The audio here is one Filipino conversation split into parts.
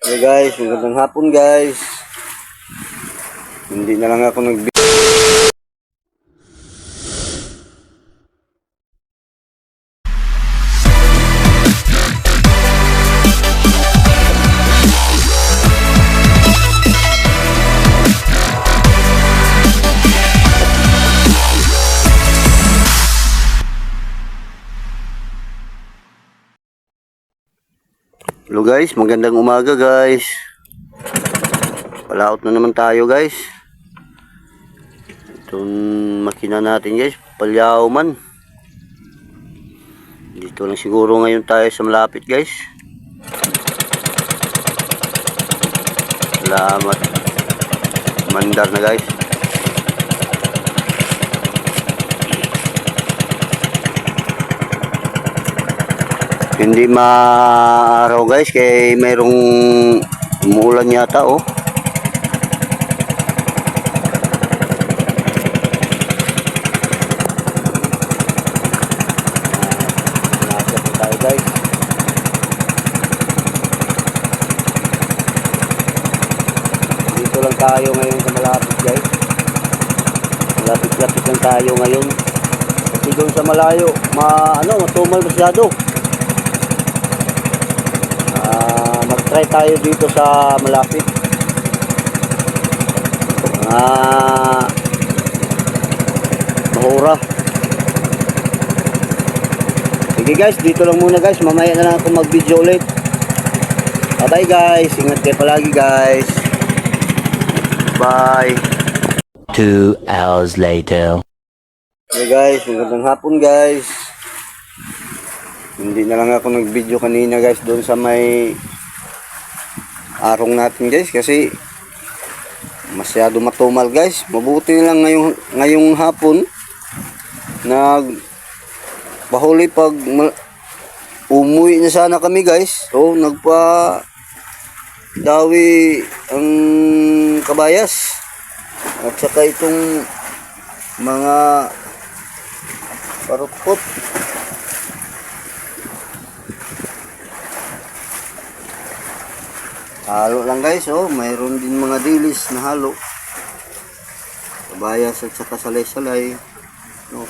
Hey guys, magandang hapon guys. Hindi na lang ako nag Hello guys, magandang umaga guys. Palaot na naman tayo guys. Itong makina natin guys, palyaw man. Dito lang siguro ngayon tayo sa malapit guys. Salamat. Mandar na guys. Hindi maaraw guys kay mayroong umuulan yata oh. Lang tayo ngayon sa malapit guys. Malapit-lapit lang tayo ngayon. Kasi doon sa malayo, ma ano, matumal masyado. Mag-try tayo dito sa malapit. Ah, mahura. Sige guys, dito lang muna guys. Mamaya na lang ako mag-video ulit. Bye-bye guys. Ingat kayo palagi guys. Bye. Two hours later. Hey guys, magandang hapon guys. Hindi na lang ako nag-video kanina guys doon sa may arong natin guys kasi masyado matumal guys. Mabuti na lang ngayong, ngayong hapon nag bahuli pag umuwi na sana kami guys. So nagpa dawi ang kabayas at saka itong mga parupot halo lang guys oh. Mayroon din mga dilis na halo. Kabayas at saka salay-salay. No.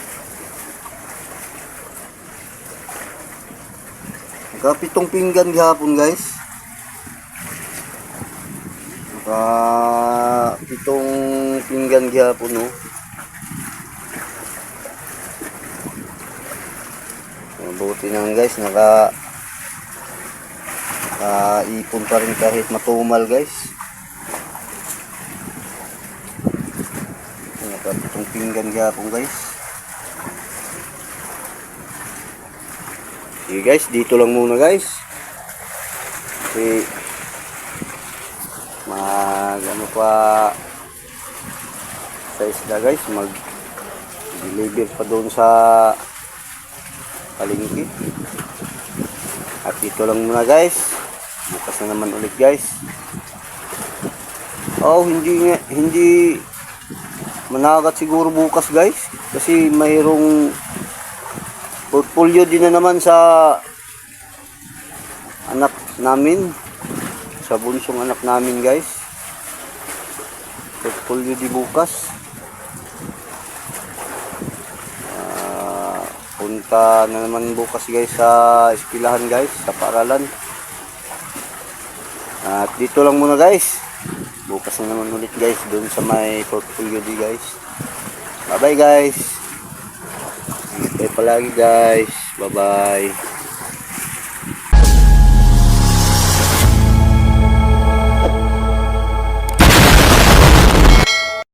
Kapitong pinggan gihapon guys. Naka pitong pinggan gihapon no. Mabuti na guys, naka ipon pa rin kahit matumal guys. Naka pitong pinggan gihapon guys. Sige guys, dito lang muna guys. Kasi mag ano pa sa isla guys, mag deliver pa doon sa palengke. At dito lang muna guys. Bukas na naman ulit guys. Oh, hindi hindi managat siguro bukas guys. Kasi mayroong portfolio din na naman sa anak namin. Sa bunsong anak namin guys. Portfolio di bukas. Ah, punta na naman bukas guys sa eskwelahan guys sa paaralan at dito lang muna guys bukas na naman ulit guys doon sa may portfolio di guys bye bye guys Ingat kayo palagi guys. Bye-bye.